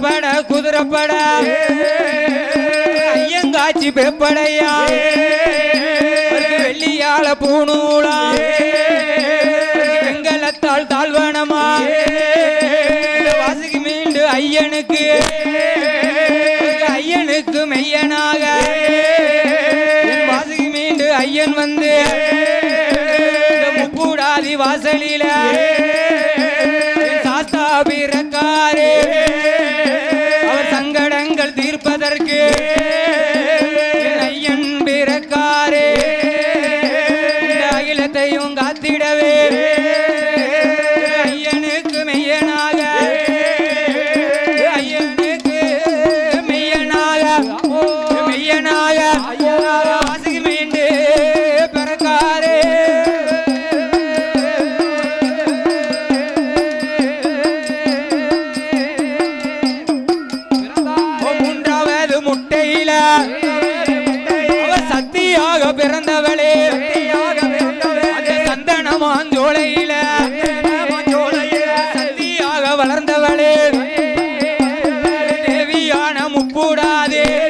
குதிரப்பட ஐயங்காச்சி பெப்படையா. வெள்ளியால பூணூலா. வெங்கலத்தால் தாழ்வனமா. வாசுகி மீண்டு ஐயனுக்கு. ஐயனுக்கு மெய்யனாக. வாசுகி மீண்டு ஐயன் வந்து. முப்பூடாதி வாசலில. சாஸ்தா அகிலத்தையும் காத்திடவே. ஐயனுக்கு மெய்யனாக. ஐயனுக்கு மெய்யனாக. மெய்யனாக. வாசுகி மீண்டு பிறக்காரே. மூன்றாவது முட்டையில. சக்தியாக பிறந்தவளே. சக்தியாக மாஞ்சோலையில சந்தியாக வளர்ந்தவளே. தேவியான முப்பூடாதே.